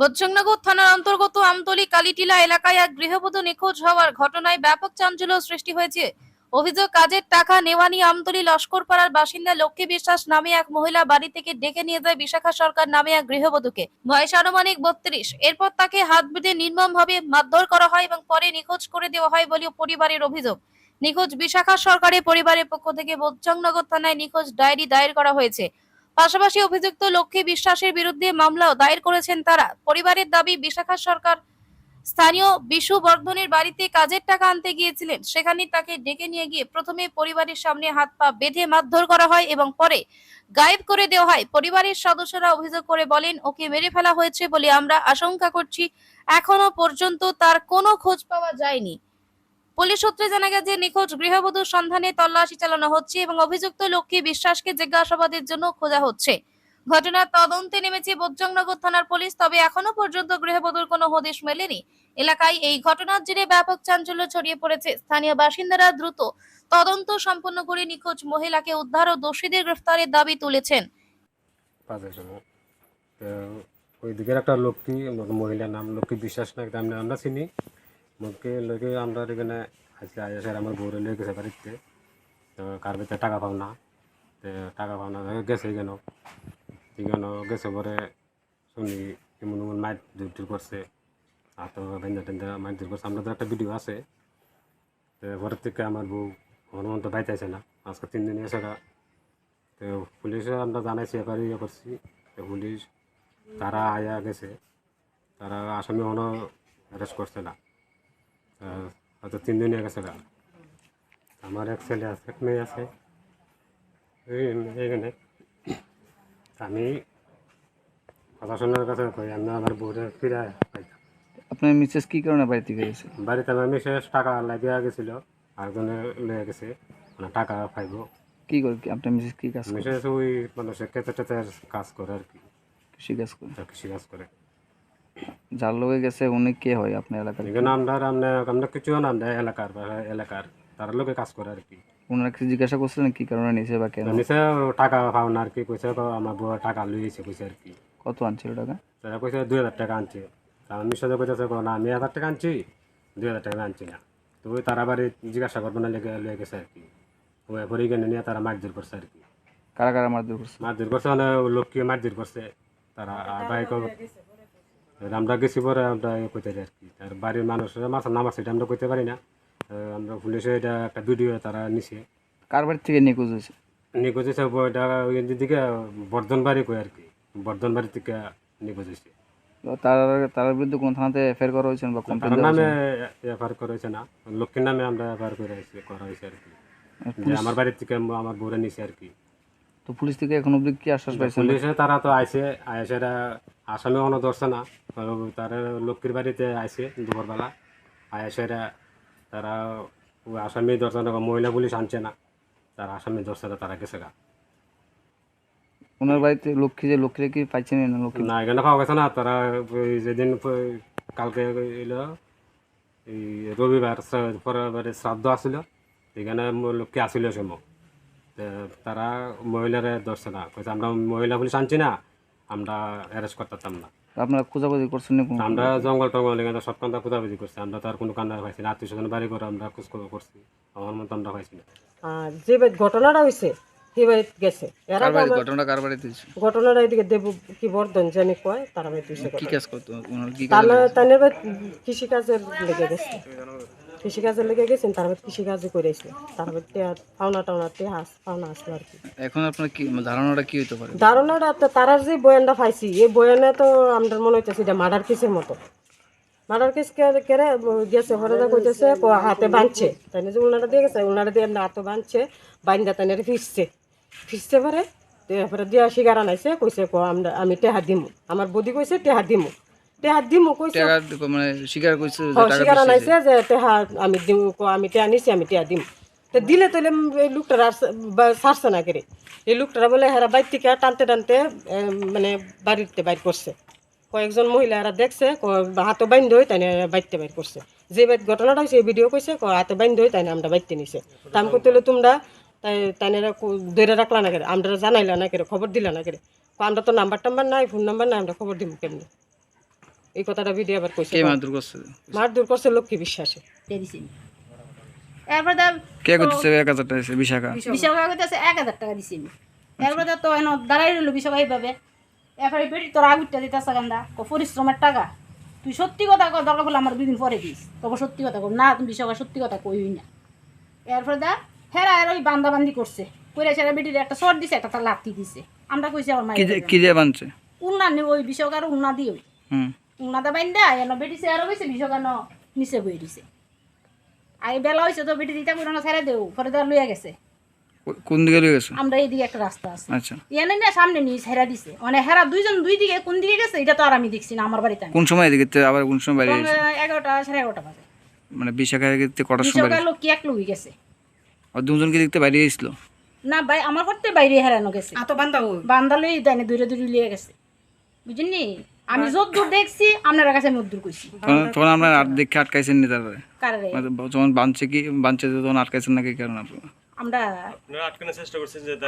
বজ্রংনগর থানার অন্তর্গত আমতলী কালীটিলা এলাকায় এক গৃহবধূ নিখোঁজ হওয়ার ঘটনায় ব্যাপক চাঞ্চল্য সৃষ্টি হয়েছে। অভিযোগ, কাজের টাকা নেওয়া নিয়ে আমতলী লস্করপাড়ার বাসিন্দা লক্ষ্মী বিশ্বাস নামে এক মহিলা বাড়ি থেকে ডেকে নিয়ে যায় বিশাখা সরকার নামে এক গৃহবধূকে। বয়স আনুমানিক বত্রিশ। এরপর তাকে হাত বেঁধে নির্মমভাবে মারধর করা হয় এবং পরে নিখোঁজ করে দেওয়া হয় বলেও পরিবারের অভিযোগ। নিখোঁজ বিশাখা সরকারের পরিবারের পক্ষ থেকে বজ্রংনগর থানায় নিখোঁজ ডায়েরি দায়ের করা হয়েছে। পাশাপাশি অভিযুক্ত লক্ষ্মী বিশ্বাসের বিরুদ্ধে মামলাও দায়ের করেছেন তারা। পরিবারের দাবি, বিশাখা সরকার স্থানীয় বিশু বর্ধনের বাড়িতে কাজের টাকা আনতে গিয়েছিলেন। সেখানে তাকে ডেকে নিয়ে গিয়ে প্রথমে পরিবারের সামনে হাত পা বেঁধে মারধর করা হয় এবং পরে গায়েব করে দেওয়া হয়। পরিবারের সদস্যরা অভিযোগ করে বলেন, ওকে মেরে ফেলা হয়েছে বলে আমরা আশঙ্কা করছি। এখনও পর্যন্ত তার কোনো খোঁজ পাওয়া যায়নি। পুলিশ সূত্রে জানা গেছে, নিখোঁজ গৃহবধূর সন্ধানে তল্লাশি চালানো হচ্ছে এবং অভিযুক্ত লক্ষ্মী বিশ্বাসকে জিজ্ঞাসাবাদের জন্য খোঁজা হচ্ছে। ঘটনার তদন্তে নেমেছে বজ্রংনগর থানার পুলিশ, তবে এখনও পর্যন্ত গৃহবধূর কোনো হদিশ মেলেনি। এলাকায় এই ঘটনার জেরে ব্যাপক চাঞ্চল্য ছড়িয়ে পড়েছে। স্থানীয় বাসিন্দারা দ্রুত তদন্ত সম্পন্ন করে নিখোঁজ মহিলাকে উদ্ধার ও দোষীদের গ্রেফতারের দাবি তুলেছেন। পাঁচের সময় তো ওই দিকের একটা লক্ষ্মী, মহিলার নাম লক্ষ্মী বিশ্বাস না আমরা চিনি। মুখকে লোকে আমরা এখানে আজকে আইসে আমার বউরে লয়ে গেছে বাড়িতে। তো কার ভিতরে টাকা পাও না। তো টাকা পাও না গেছে কেন? কেন? গেছে পরে শুনি এমন এমন মাইট দূর দূর করছে। আর তো বেঁধে টেন্দে মাইট দূর করছে। আমরা তো একটা ভিডিও আছে। তো পরের থেকে আমার বউ হনুমান তো বাইতে আছে না। আজকে তিন দিন এসে তো পুলিশে আমরা জানাইছি, এবার ইয়ে করছি। তো পুলিশ তারা আয়া গেছে। তারা আসামি হনো অ্যারেস্ট করছে না। হয়তো তিন দিন হয়ে গেছে আমার এক ছেলে আছে এক মেয়ে আছে। এইখানে। আমি প্রশাসনের কাছে কই আমি আমার বউরে ফিরে পাইতাম। আপনার মিসেস কি কারণে বাড়ি থেকে গেছে? বাড়িতে আমার মিসেস টাকা লাগিয়ে গেছিল আরেকজনে লয়ে গেছে মানে টাকা পাইব। কি করে কি আপনার মিসেস কি কাজ মিসেস ওই মানুষের কেতে টেতের কাজ করে আর কি। কৃষি কাজ করে। কৃষি কাজ করে। যার লোকে গেছে উনি কে হয় আপনার এলাকার এখানে আমরা আমরা আমরা কিছু না আমরা এলাকার এলাকার। তার লোকে কাজ করে আর কি। ওনারা কিছু জিজ্ঞাসা করছিলেন কি কারণে নিয়েছে বা কেন? নিচে টাকা পাও না আর কি কইছে তো আমার বউ টাকা লইছে কইছে আর কি। কত আনছিল টাকা? তারা কইছে দুই হাজার টাকা আনছে। আমি সাথে কইতেছে না আমি হাজার টাকা আনছি দুই হাজার টাকা আনছি না। তো ওই তারা বাড়ি জিজ্ঞাসা করব না লেগে লয়ে গেছে আর কি। ওই পরে গেলে নিয়ে তারা মারধর করছে আর কি। কারা কারা মারধর করছে? মারধর করছে মানে লোককে মারধর করছে? তারা বাইক আমরা গেছি পরে আমরা কইতে আর কি। আর বাড়ির মানুষের মাছ নাম আছে এটা আমরা কইতে পারি না। আমরা পুলিশে এটা একটা ভিডিও তারা নিছে। কার বাড়ি থেকে নিখোঁজ হয়েছে? নিখোঁজ হয়েছে এটা ওই দিকে বর্ধন বাড়ি কই আর কি। বর্ধন বাড়ি থেকে নিখোঁজ হয়েছে। তার তার বিরুদ্ধে কোন থানাতে এফআইআর করা হয়েছে বা তার নামে এফআইআর করা হয়েছে না। লক্ষ্মীর নামে আমরা এফআইআর করে হয়েছে করা হয়েছে আর কি। আমার বাড়ির থেকে আমার বউরে নিছে আর কি। তো পুলিশ থেকে এখন অবধি কি আশ্বাস পাইছেন? পুলিশে তারা তো আইসে আইসেরা আসামি অন ধরছে না। তারা লক্ষ্মীর বাড়িতে আইসে দুপুরবেলা। আইসেরা তারা আসামি ধরছে না মহিলা পুলিশ আনছে না। তারা আসামি ধরছে না তারা গেছে গা। ওনার বাড়িতে লক্ষ্মী যে লক্ষ্মীরা কি পাইছেন না লক্ষ্মী? না এখানে পাওয়া গেছে না। তারা ওই যেদিন কালকে এলো এই রবিবার বারে শ্রাদ্ধ আসছিল এখানে লক্ষ্মী আসছিল সময়। তারা মহিলারে ধরছে না। কইছে আমরা মহিলা পুলিশ আনছি না আমরা অ্যারেস্ট করতাম না। আপনারা খোঁজাখুঁজি করছেন না কোনো? আমরা জঙ্গল টঙ্গল এখানে সব কান্দা খোঁজাখুঁজি করছি আমরা তো আর কোনো কান্দা পাইছি না আত্মীয় স্বজন বাড়ি করে আমরা খোঁজ খবর করছি আমার মতো আমরা পাইছি না। আর যে ঘটনাটা হয়েছে সেই বাড়িত গেছে। এর আগে আমার ঘটনাটা কার বাড়িতে হয়েছে ঘটনাটা এদিকে দেব কি বর্ধন জানি কয় তারা বাড়িতে হয়েছে কি কাজ করতো? ওনার কি কাজ তাহলে তাদের বাড়িত কৃষিকাজের লেগে গেছে। কৃষিকাজের লেগে গেছেন তার বাড়িতে কৃষিকাজই করেছে। তার বাড়িতে পাওনা টাওনা তে হাস পাওনা আসলো আর কি। এখন আপনার কি ধারণাটা কি হতে পারে? ধারণাটা তো তারার যে বয়ানটা পাইছি এই বয়ানে তো আমরা মনে হইতেছে এটা মার্ডার কেসের মতো। মার্ডার কেস কেড়ে গেছে হরদা কইতেছে ক হাতে বাঁধছে। তাই যে উনারা দিয়ে গেছে উনারা দিয়ে হাতে বাঁধছে বাইন্দা তাই ফিসছে ফিসছে পরে তারপরে দিয়া শিকার আনাইছে কইছে ক আমরা আমি টেহা দিমু। আমার বদি কইছে টেহা দিমু। টেহা দিমু কইছে টাকা মানে স্বীকার যে টাকা শিকার আনাইছে যে টেহা আমি দিমু ক আমি টেহা নিছি আমি টেহা দিমু। তো দিলে তাহলে এই লোকটার আর বা- না করে এই লোকটারা বলে হেরা বাইর থেকে টানতে টানতে মানে বাড়িতে বাইর করছে কয়েকজন মহিলা এরা দেখছে ক- হাতে বাইন্ধ হয়ে তাই বাইতে বাইর করছে যে বাইর ঘটনাটা হয়েছে এই ভিডিও কইছে ক হাতে বাইন্ধ হয়ে তাই আমরা বাইতে নিছে। তা আমি করতে তোমরা তাই তাই ধরে রাখলা না করে আমরা জানাইলা না করে খবর দিলা না করে আমরা তো নাম্বার টাম্বার নাই ফোন নাম্বার নাই আমরা খবর দিব কেমনি? এই কথাটা বিডি আবার কইছে। কে মারধর করছে? মারধর করছে লক্ষ্মী বিশ্বাসে। এরপরে কে করতেছে? এক হাজার টাকা দিছে, বিশাখা। বিশাখা। করতেছে এক হাজার টাকা দিছি। এরপরে তো এনে দাঁড়াই রইল বিশাখা এইভাবে। এরপরে বেটি তোর আগুরটা দিতেছে গান্দা। ক পরিশ্রমের টাকা। তুই সত্যি কথা কর দরকার হলে আমার দুদিন পরে দিস। তবে সত্যি কথা কর না তুমি বিশাখা সত্যি কথা কই না। এরপরে দা হেরা এর ওই বান্দা বান্দি করছে। কইরা সেরা বেটির একটা শর্ট দিছে একটা তার লাত্তি দিছে। আমরা কইছি আমার কি যে মায়ের কি দিয়ে বানছে? উন্না নি ওই বিশাখার উন্না দিয়ে ওই। হুম। উন্নাটা বাইন্দা এন বেটি চেয়ারও গেছে বিশাখা ন নিচে বই দিছে। আগে বেলা হয়েছে তো বেটি দিতা করে না ছেড়ে দেও পরে তার লইয়া গেছে। কোন দিকে লয়ে গেছে? আমরা এইদিকে একটা রাস্তা আছে। আচ্ছা। এনে না সামনে নিয়ে হেরা দিছে। মানে হেরা দুইজন দুই দিকে কোন দিকে গেছে এটা তো আর আমি দেখছি না আমার বাড়িতে কোন সময় এদিকে তে- আবার কোন সময় বাইরে গেছে? আহ, এগারোটা সাড়ে এগারোটা বাজে। মানে বিশাখা এদিকে কটার সময় বিশাখা লোক কি এক লোক গেছে? আর দুজনকে দেখতে বাইরে এসেছিল না ভাই আমার করতে বাইরে হেরানো গেছে। আতো বান্ধা ওই। বান্দা লই দেয় দূরে দূরে লিয়ে গেছে। বুঝলি আমি যত দূর দেখছি আপনার কাছে আমি দূর কইছি তখন আমরা আর দেখে আটকাইছেন নি তারপরে? মানে যখন বানছে কি বানছে তখন আটকাইছেন নাকি কারণ আপনারা? আমরা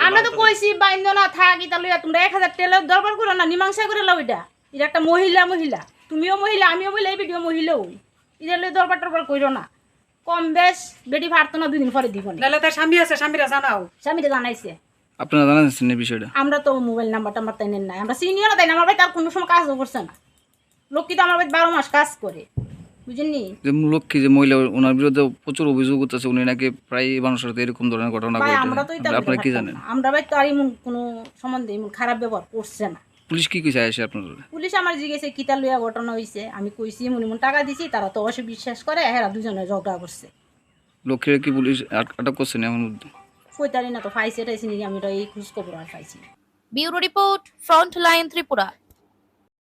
আমরা তো কইছি বাইন্দ না থাক তোমরা এক হাজার টেলে দরবার করো না মীমাংসা করে লও এটা। এটা একটা মহিলা মহিলা। তুমিও মহিলা আমিও মহিলা এই ভিডিও মহিলাও এটা লই দরবার টরবার কইরো না। কম বেশ বেটি ফাড়তো না দুদিন পরে দিব না। নাহলে তার স্বামী আছে স্বামীরা জানাও। স্বামীটা জানাইছে। আপনারা জানাচ্ছেন এই বিষয়টা? আমরা তো মোবাইল নাম্বার টাম্বার তাই নেন নাই। আমরা না তাই না আমার ভাই তার কোনো সময় কাজও করছে না। লক্ষ্মী তো আমার ভাই বারো মাস কাজ করে বুঝেননি? যে লক্ষ্মী যে মহিলা ওনার বিরুদ্ধে প্রচুর অভিযোগ করতেছে উনি নাকি প্রায় মানুষের সাথে এরকম ধরনের ঘটনা ঘটে আমরা তো এটা আপনারা কি জানেন? আমরা ভাই তো আর এমন কোনো সম্বন্ধে এমন খারাপ ব্যবহার করছে না। পুলিশ কি কি চাইছে পুলিশ আমার জিজ্ঞেসে কিতা লইয়া ঘটনা হয়েছে আমি কইছি এমন এমন টাকা দিছি তারা তো অবশ্যই বিশ্বাস করে হেরা দুজনে ঝগড়া করছে। লক্ষ্মীর কি পুলিশ আট- আটক করছেন এমন কইতারি না তো পাইছে আমি এটা এই খোঁজ খবর আর পাইছি। Bureau report front line Tripura